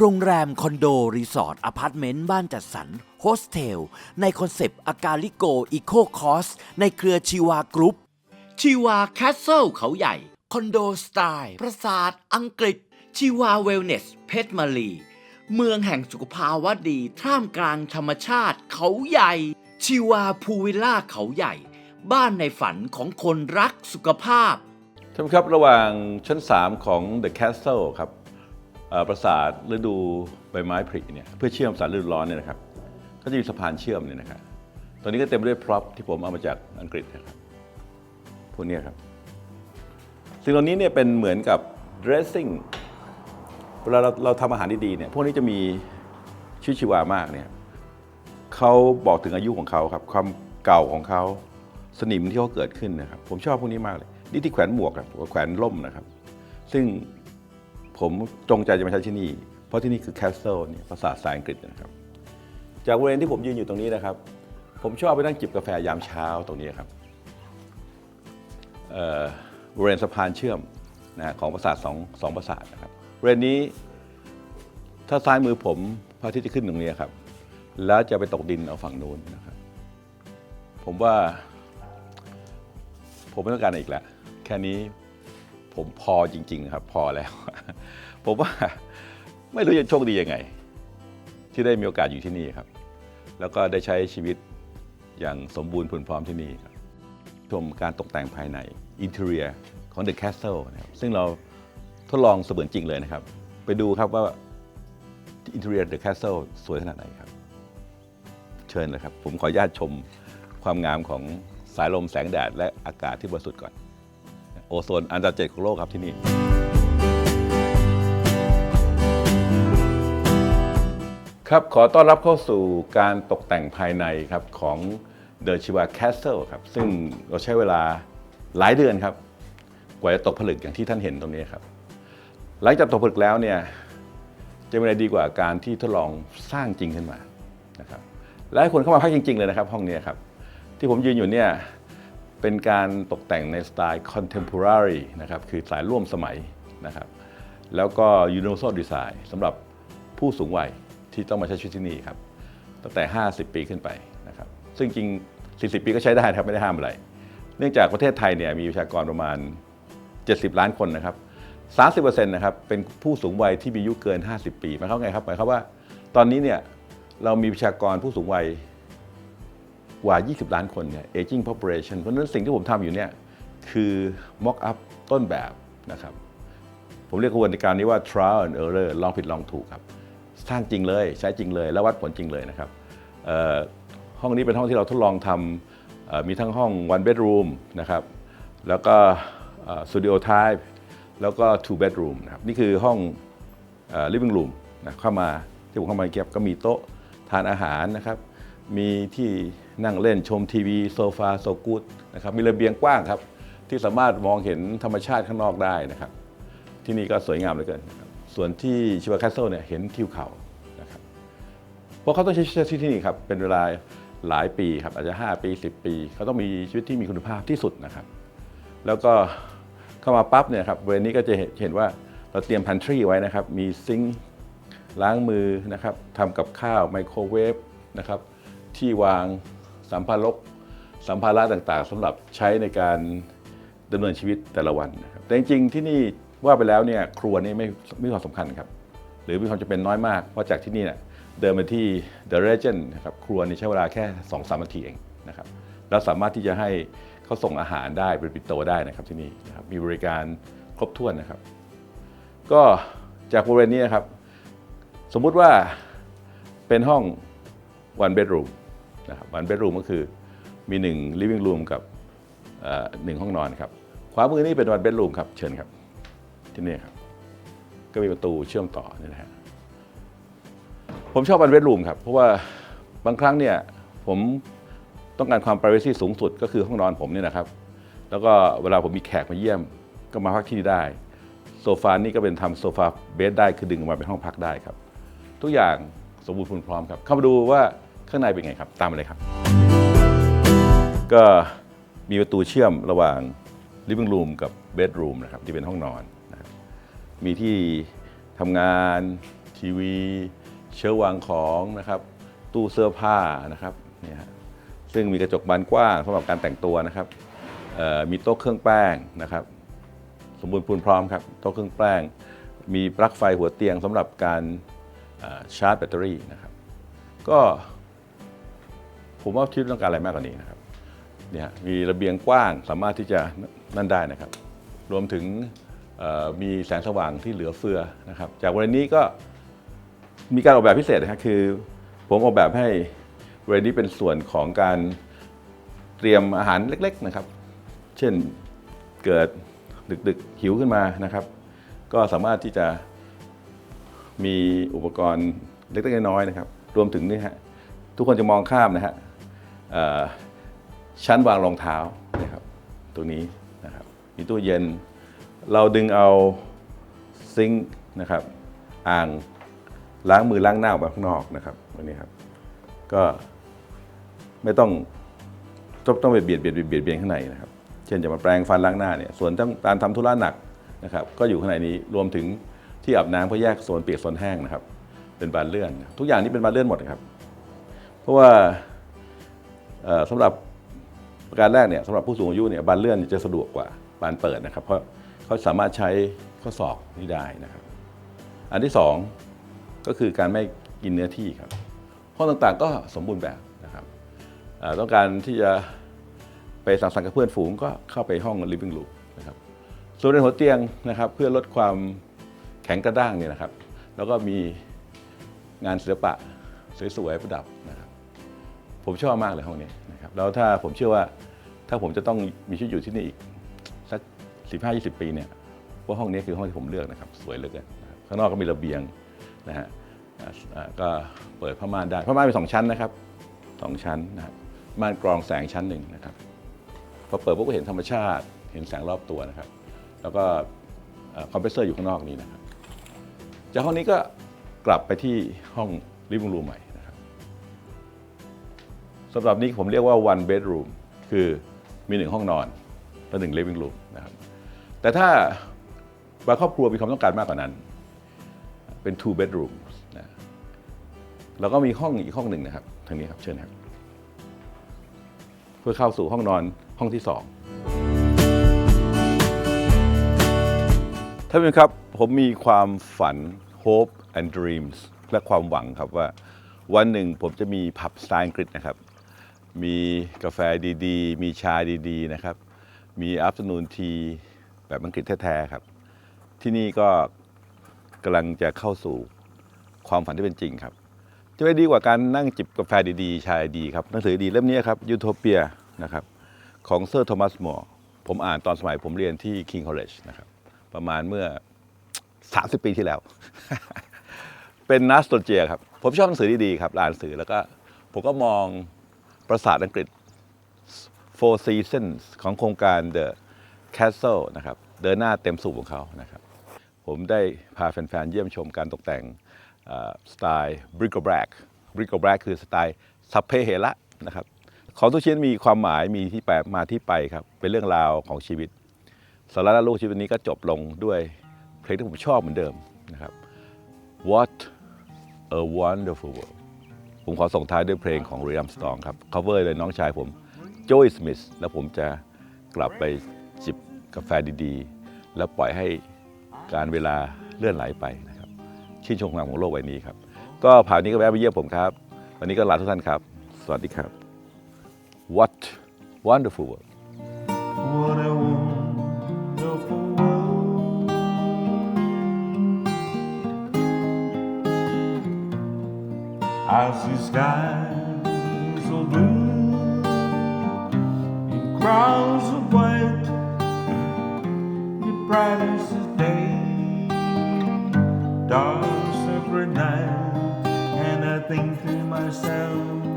โรงแรม คอนโด รีสอร์ทอพาร์ตเมนต์ บ้านจัดสรรโฮสเทล ในคอนเซปต์ อากาลิโก อีโคคอส ในเครือชีวากรุ๊ปชีวาแคสเซิลเขาใหญ่ คอนโดสไตล์ ปราสาทอังกฤษ ชีวาเวลเนส เพชรมาลีเมืองแห่งสุขภาวะดี ท่ามกลางธรรมชาติเขาใหญ่ ชีวาพูวิลล่าเขาใหญ่ บ้านในฝันของคนรักสุขภาพท่านผู้ชมครับระหว่างชั้น 3 ของ The Castle ครับเอ่อ ปราสาทฤดูใบไม้ผลิเนี่ยเพื่อเชื่อมสาทฤดูร้อนเนี่ยนะครับก็จะมีสะพานเชื่อมเนี่ยนะครับตอนนี้ก็เต็มไปด้วยพร็อพที่ผมเอามาจากอังกฤษนะครับพวกนี้ครับสิ่งเหล่านี้เนี่ยเป็นเหมือนกับ dressing เวลาเราเราทำอาหารดีๆเนี่ยพวกนี้จะมีชีวิตชีวามากเนี่ยเขาบอกถึงอายุของเขาครับความเก่าของเขาสนิมที่เขาเกิดขึ้นนะครับ ผมชอบพวกนี้มากเลย นี่ที่แขวนหมวกครับแขวนร่มนะครับ ซึ่ง ผมจงใจจะมาใช้ที่นี่ เพราะที่นี่คือ Castle เนี่ยภาษาสายอังกฤษนะครับ จากบริเวณที่ผมยืนอยู่ตรงนี้นะครับ ผมชอบไปนั่งจิบกาแฟยามเช้าตรงนี้ครับบริเวณสะพานเชื่อมนะของปราสาทสองสองปราสาทนะครับบริเวณนี้ ถ้าซ้ายมือผมพระอาทิตย์จะขึ้นตรงนี้ครับ แล้วจะไปตกดินเอาฝั่งนู้นนะครับ ผมว่า ผมไม่ต้องการอะไรอีกแล้ว แค่นี้ ผมพอจริง ๆ ครับ พอแล้ว ผมว่าไม่รู้จะโชคดียังไง ที่ได้มีโอกาสอยู่ที่นี่ครับ แล้วก็ได้ใช้ชีวิตอย่างสมบูรณ์ผลพร้อมที่นี่ครับชมการตกแต่งภายในอินเท i รียของ The Castle นะครับซึ่งเราทดลองเสมือนจริงเลยนะครับ ไปดูครับว่าอินเท i รีย The Castle สวยขนาดไหนครับ เชิญเลยครับ ผมขออนุญาตชมความงามของสายลมแสงแดดและอากาศที่บริสุทธิ์ก่อน โอโซนอันดับเจ็ดของโลกครับที่นี่ ครับขอต้อนรับเข้าสู่การตกแต่งภายในครับของเดอะชิวาแคสเซิลครับ ซึ่งเราใช้เวลาหลายเดือนครับ กว่าจะตกผลึกอย่างที่ท่านเห็นตรงนี้ครับ หลังจากตกผลึกแล้วเนี่ยจะมีอะไรดีกว่าการที่ทดลองสร้างจริงขึ้นมานะครับและคนเข้ามาพักจริง ๆ เลยนะครับ ห้องนี้ครับ ที่ผมยืนอยู่เนี่ย เป็นการตกแต่งในสไตล์ contemporary นะครับคือสายร่วมสมัยนะครับแล้วก็ universal design สำหรับผู้สูงวัยที่ต้องมาใช้ชีวิตที่นี่ครับตั้งแต่ 50 ปีขึ้นไปนะครับซึ่งจริง 40 ปีก็ใช้ได้ครับไม่ได้ห้ามอะไร เนื่องจากประเทศไทยเนี่ยมีประชากรประมาณ 70 ล้านคนนะครับ30%นะครับเป็นผู้สูงวัยที่มีอายุเกิน 50 ปีหมายความไงครับหมายความว่าตอนนี้เนี่ยเรามีประชากรผู้สูงวัย กว่า 20 ล้านคนเนี่ย aging population เพราะฉะนั้นสิ่งที่ผมทำอยู่เนี่ยคือ mock up ต้นแบบนะครับ ผมเรียกกระบวนการนี้ว่า trial and error ลองผิดลองถูกครับ สร้างจริงเลยใช้จริงเลย แล้ววัดผลจริงเลยนะครับห้องนี้เป็นห้องที่เราทดลองทำมีทั้งห้อง one bedroom นะครับ แล้วก็ studio type แล้วก็ two bedroom นะครับ นี่คือห้องเอ่อ living room นะเข้ามาที่ผมเข้ามาเก็บก็มีโต๊ะทานอาหารนะครับ มีที่นั่งเล่นชมทีวีโซฟาโซกูดนะครับมีระเบียงกว้างครับ ที่สามารถมองเห็นธรรมชาติข้างนอกได้นะครับ ที่นี่ก็สวยงามเหลือเกินส่วนที่ชิวาแคสเซิลเนี่ยเห็นทิวเขานะครับเพราะเขาต้องใช้ชีวิตที่นี่ครับเป็นเวลาหลายปีครับอาจจะ 5 ปี 10 ปี เขาต้องมีชีวิตที่มีคุณภาพที่สุดนะครับ แล้วก็เข้ามาปั๊บเนี่ยครับบริเวณนี้ก็จะเห็นเห็นว่าเราเตรียมพันทรีไว้นะครับ มีซิงค์ล้างมือนะครับทำกับข้าวไมโครเวฟนะครับ ที่วางสัมภาระสัมภาระต่างๆสำหรับใช้ในการดำเนินชีวิตแต่ละวันนะครับแต่จริงๆที่นี่ว่าไปแล้วเนี่ยครัวนี่ไม่ไม่มีความสำคัญครับ หรือมีความจำเป็นน้อยมาก เพราะจากที่นี่เนี่ยเดินมาที่ The Legend นะครับครัวนี่ใช้เวลาแค่2-3นาทีเองนะครับแล้วสามารถที่จะให้เขาส่งอาหารได้เป็นปิโตได้นะครับที่นี่นะครับมีบริการครบถ้วนนะครับ ก็จากบริเวณนี้นะครับ สมมุติว่าเป็นห้อง one bedroom นะครับ one bedroom ก็คือมีหนึ่ง living room กับหนึ่งห้องนอนครับขวามือนี่เป็น one bedroom ครับเชิญครับที่นี่ครับก็มีประตูเชื่อมต่อนี่นะฮะผมชอบ one bedroom ครับเพราะว่าบางครั้งเนี่ยผมต้องการความ privacy สูงสุดก็คือห้องนอนผมเนี่ยนะครับ แล้วก็เวลาผมมีแขกมาเยี่ยมก็มาพักที่นี่ได้ โซฟานี่ก็เป็นทำโซฟาเบดได้คือดึงออกมาเป็นห้องพักได้ครับ ทุกอย่างสมบูรณ์พร้อมครับเข้ามาดูว่า ข้างในเป็นไงครับ ตามมาเลยครับ ก็มีประตูเชื่อมระหว่าง living room กับ bedroom นะครับที่เป็นห้องนอนนะครับมีที่ทำงานทีวี เชื้อวางของนะครับ ตู้เสื้อผ้านะครับเนี่ยฮะซึ่งมีกระจกบานกว้างสำหรับการแต่งตัวนะครับเอ่อมีโต๊ะเครื่องแป้งนะครับ สมบูรณ์พูนพร้อมครับโต๊ะเครื่องแป้ง มีปลั๊กไฟหัวเตียงสำหรับการเอ่อชาร์จแบตเตอรี่นะครับ ก็ ผมว่าที่ต้องการอะไรมากกว่านี้นะครับเนี่ยมีระเบียงกว้างสามารถที่จะนั่นได้นะครับ รวมถึงมีแสงสว่างที่เหลือเฟือนะครับ จากวันนี้ก็มีการออกแบบพิเศษนะครับคือ ผมออกแบบให้วันนี้เป็นส่วนของการเตรียมอาหารเล็ก ๆนะครับ เช่นเกิดดึกๆหิวขึ้นมานะครับ ก็สามารถที่จะมีอุปกรณ์เล็กๆน้อยๆนะครับ รวมถึงนี่ฮะทุกคนจะมองข้ามนะฮะ ชั้นวางรองเท้านะครับตรงนี้นะครับมีตู้เย็น เราดึงเอาซิงค์นะครับอ่างล้างมือล้างหน้าออกมาข้างนอกนะครับตรงนี้ครับ ก็ไม่ต้องต้องต้องไปเบียดเบียดเบียดเบียดเบียนข้างในนะครับ เช่นจะมาแปรงฟันล้างหน้าเนี่ยส่วนต้องการทำธุระหนักนะครับก็อยู่ข้างในนี้รวมถึงที่อาบน้ำเพื่อแยกโซนเปียกโซนแห้งนะครับ เป็นบานเลื่อน ทุกอย่างนี้เป็นบานเลื่อนหมดครับ เพราะว่า สำหรับประการแรกเนี่ยสำหรับผู้สูงอายุเนี่ยบานเลื่อนจะสะดวกกว่าบานเปิดนะครับ เพราะเขาสามารถใช้ข้อศอกนี่ได้นะครับ อันที่สองก็คือการไม่กินเนื้อที่ครับ ห้องต่างๆก็สมบูรณ์แบบนะครับต้องการที่จะไปสังสรรค์กับเพื่อนฝูงก็เข้าไปห้อง living room นะครับส่วนในหัวเตียงนะครับ เพื่อลดความแข็งกระด้างเนี่ยนะครับ แล้วก็มีงานศิลปะสวยๆประดับ ผมชอบมากเลยห้องนี้นะครับแล้วถ้าผมเชื่อว่าถ้าผมจะต้องมีชีวิตอยู่ที่นี่อีกสัก15-20ปีเนี่ยว่าห้องนี้คือห้องที่ผมเลือกนะครับสวยเหลือเกินข้างนอกก็มีระเบียงนะฮะก็เปิดผ้าม่านได้ผ้าม่านมีสองชั้นนะครับสองชั้นนะม่านกรองแสงชั้นหนึ่งนะครับพอเปิดปุ๊บก็เห็นธรรมชาติ เห็นแสงรอบตัวนะครับ แล้วก็คอมเพรสเซอร์อยู่ข้างนอกนี้นะครับจากห้องนี้ก็กลับไปที่ห้อง living room ใหม่ สำหรับนี้ผมเรียกว่า one bedroom คือมีหนึ่งห้องนอนและหนึ่ง living room นะครับแต่ถ้าบางครอบครัวมีความต้องการมากกว่านั้น เป็น two bedroom นะแล้วก็มีห้องอีกห้องหนึ่งนะครับทางนี้ครับเชิญครับ เพื่อเข้าสู่ห้องนอนห้องที่สองท่านผู้ชมครับผมมีความฝัน hope and dreams และความหวังครับว่าวันหนึ่งผมจะมีผับสไตล์อังกฤษนะครับ มีกาแฟดีๆ มีชาดีๆนะครับ มี afternoon tea แบบอังกฤษแท้ๆครับ ที่นี่ก็กำลังจะเข้าสู่ความฝันที่เป็นจริงครับ จะไม่ดีกว่าการนั่งจิบกาแฟดีๆ ชาดีครับหนังสือดีเล่มนี้ครับยูโทเปียนะครับของเซอร์โทมัสมอร์ผมอ่านตอนสมัยผมเรียนที่ King College นะครับ ประมาณเมื่อ 30 ปีที่แล้ว เป็นนัสโตเจียครับ ผมชอบหนังสือดีๆครับอ่านหนังสือแล้วก็ผมก็มอง ปราสาทอังกฤษ Four Seasons ของโครงการ The Castle นะครับ เดินหน้าเต็มสูบของเขานะครับ ผมได้พาแฟนๆ เยี่ยมชมการตกแต่งสไตล์ bric-a-brac bric-a-brac คือสไตล์สัพเพเหระนะครับ ของทุกชิ้นมีความหมายมีที่ไปมาที่ไปครับ เป็นเรื่องราวของชีวิตสาระลูกชีวิตนี้ก็จบลงด้วยเพลงที่ผมชอบเหมือนเดิมนะครับ What a wonderful world ผมขอส่งท้ายด้วยเพลงของ r รี a m Strong ครับ cover เลยน้องชายผม Joey Smith แล้วผมจะกลับไปจิบกาแฟดีๆ แล้วปล่อยให้การเวลาเลื่อนไหลไปนะครับชื่นชมความงามของโลกใบนี้ครับ ก็ผ่านนี้ก็แวะไปเยี่ยมผมครับ วันนี้ก็ลาทุกท่านครับ สวัสดีครับ What wonderful world As the skies so blue. In crowds of white, the brightest day, dark every night, and I think to myself,